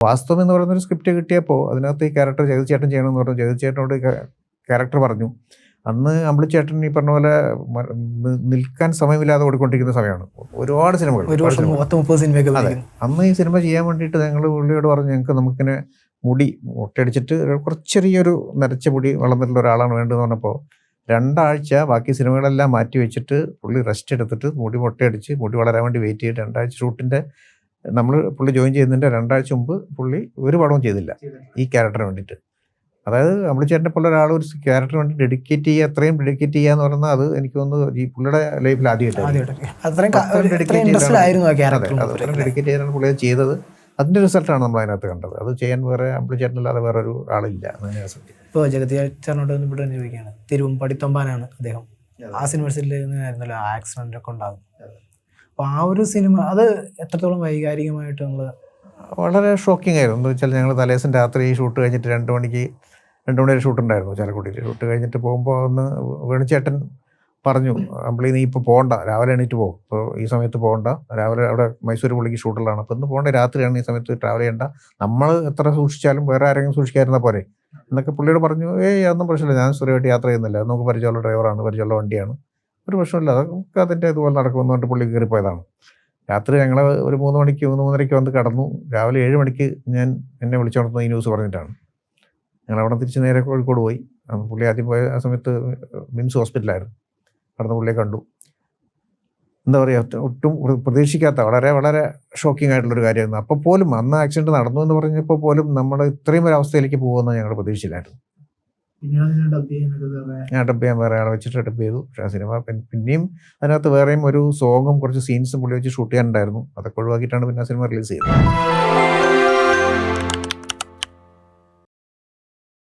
വാസ്തവം എന്ന് പറയുന്ന ഒരു സ്ക്രിപ്റ്റ് കിട്ടിയപ്പോൾ അതിനകത്ത് ഈ ക്യാരക്ടർ ജഗതിച്ചേട്ടൻ ചെയ്യണമെന്ന് പറഞ്ഞു. ജഗതിച്ചേട്ടനോട് ക്യാരക്ടർ പറഞ്ഞു. അന്ന് അമ്പിളിച്ചേട്ടൻ ഈ പറഞ്ഞ പോലെ നിൽക്കാൻ സമയമില്ലാതെ ഓടിക്കൊണ്ടിരിക്കുന്ന സമയമാണ്. ഒരുപാട് സിനിമകൾ. അതെ. അന്ന് ഈ സിനിമ ചെയ്യാൻ വേണ്ടിയിട്ട് ഞങ്ങൾ പുള്ളിയോട് പറഞ്ഞു ഞങ്ങൾക്ക് നമുക്കിങ്ങനെ മുടി മുട്ടയടിച്ചിട്ട് ഒരു കുറച്ച് ചെറിയൊരു നരച്ച മുടി വളർന്നിട്ടുള്ള ഒരാളാണ് വേണ്ടതെന്ന് പറഞ്ഞപ്പോൾ രണ്ടാഴ്ച ബാക്കി സിനിമകളെല്ലാം മാറ്റി വെച്ചിട്ട് പുള്ളി റെസ്റ്റ് എടുത്തിട്ട് മുടി മുട്ടയടിച്ച് മുടി വളരാൻ വേണ്ടി വെയിറ്റ് ചെയ്ത് രണ്ടാഴ്ച ഷൂട്ടിന്റെ നമ്മൾ പുള്ളി ജോയിൻ ചെയ്യുന്നതിന്റെ രണ്ടാഴ്ച മുമ്പ് പുള്ളി ഒരു പടവും ചെയ്തില്ല ഈ ക്യാരക്ടറിന് വേണ്ടിയിട്ട്. അതായത് അമ്പിളിച്ചേട്ടനെ പോലെ ഒരാൾ ഒരു ക്യാരക്ടറിന് വേണ്ടി ഡെഡിക്കേറ്റ് ചെയ്യുക അത്രയും ഡെഡിക്കേറ്റ് ചെയ്യുക എന്ന് പറഞ്ഞാൽ അത് എനിക്ക് തോന്നുന്നു ഈ പുള്ളിയുടെ ലൈഫിൽ ആദ്യമായിട്ടാണ്. ആദ്യമായിട്ട് ഡെഡിക്കേറ്റ് ചെയ്താണ് പുള്ളി അത് ചെയ്തത്. അതിന്റെ റിസൾട്ടാണ് നമ്മൾ അതിനകത്ത് കണ്ടത്. അത് ചെയ്യാൻ വേറെ അമ്പിളിച്ചേട്ടനല്ലാതെ വേറെ ഒരു ആളില്ല ഇപ്പോൾ ജഗതി ചേട്ടനോട് ഇവിടെ ചോദിക്കുകയാണ്. തിരുവും പടിത്തൊമ്പാനാണ് അദ്ദേഹം. ആ സിനിമ ആക്സിഡന്റ് ആക്സിഡന്റ് ഒക്കെ ഉണ്ടാകും അപ്പോൾ ആ ഒരു സിനിമ അത് എത്രത്തോളം വൈകാരികമായിട്ട് നമ്മൾ വളരെ ഷോക്കിംഗ് ആയിരുന്നു. എന്ന് വെച്ചാൽ ഞങ്ങൾ തലേദിവസം രാത്രി ഷൂട്ട് കഴിഞ്ഞിട്ട് രണ്ട് മണിക്ക് രണ്ട് മണി ഷൂട്ട് ഉണ്ടായിരുന്നു ചാലക്കുടിയിൽ. ഷൂട്ട് കഴിഞ്ഞിട്ട് പോകുമ്പോൾ ഒന്ന് വേണിച്ചേട്ടൻ പറഞ്ഞു അമ്പിളി നീ ഇപ്പോൾ പോകണ്ട രാവിലെ എണീറ്റ് പോകും ഇപ്പോൾ ഈ സമയത്ത് പോകണ്ട രാവിലെ അവിടെ മൈസൂർ പുള്ളിക്ക് ഷൂട്ടുള്ളതാണ് അപ്പോൾ ഇന്ന് പോകേണ്ട രാത്രിയാണ് ഈ സമയത്ത് ട്രാവൽ ചെയ്യേണ്ട. നമ്മൾ എത്ര സൂക്ഷിച്ചാലും വേറെ ആരെങ്കിലും സൂക്ഷിക്കാതിരുന്ന പോരെ. എന്നൊക്കെ പുള്ളിയോട് പറഞ്ഞു ഏയ് അതൊന്നും പ്രശ്നമില്ല. ഞാൻ സുരമായിട്ട് യാത്ര ചെയ്യുന്നില്ല. നമുക്ക് പരിചയമുള്ള ഡ്രൈവറാണ് പരിചയമുള്ള വണ്ടിയാണ്. ഒരു പ്രശ്നമില്ല അതൊക്കെ അതിന്റെ ഇതുപോലെ നടക്കുമെന്ന് പറഞ്ഞിട്ട് പുള്ളി കയറിപ്പോയതാണ്. രാത്രി ഞങ്ങൾ ഒരു മൂന്ന് മണിക്ക് മൂന്ന് മൂന്നരയ്ക്ക് വന്ന് കടന്നു. രാവിലെ ഏഴ് മണിക്ക് ഞാൻ എന്നെ വിളിച്ചുണർത്തുന്ന ഈ ന്യൂസ് പറഞ്ഞിട്ടാണ്. ഞങ്ങൾ അവിടെ തിരിച്ച് നേരെ കോഴിക്കോട് പോയി. പുള്ളി ആദ്യം പോയ ആ സമയത്ത് മിംസ് ഹോസ്പിറ്റലായിരുന്നു. കടന്ന് പുള്ളിയെ കണ്ടു. എന്താ പറയുക ഒട്ടും പ്രതീക്ഷിക്കാത്ത വളരെ വളരെ ഷോക്കിംഗ് ആയിട്ടുള്ളൊരു കാര്യമായിരുന്നു. അപ്പോൾ പോലും അന്ന് ആക്സിഡന്റ് നടന്നു എന്ന് പറഞ്ഞപ്പോൾ പോലും നമ്മൾ ഇത്രയും ഒരു അവസ്ഥയിലേക്ക് പോകുമെന്ന് ഞങ്ങൾ പ്രതീക്ഷിച്ചില്ലായിരുന്നു. ഞാൻ ഡബ് ചെയ്യാൻ വേറെ ആളെ വെച്ചിട്ട് ഡബ് ചെയ്തു. പക്ഷേ ആ സിനിമ പിന്നെയും അതിനകത്ത് വേറെയും ഒരു സോങ്ങും കുറച്ച് സീൻസും പുള്ളി വെച്ച് ഷൂട്ട് ചെയ്യാനുണ്ടായിരുന്നു. അതൊക്കെ ഒഴിവാക്കിയിട്ടാണ് പിന്നെ ആ സിനിമ റിലീസ് ചെയ്തത്.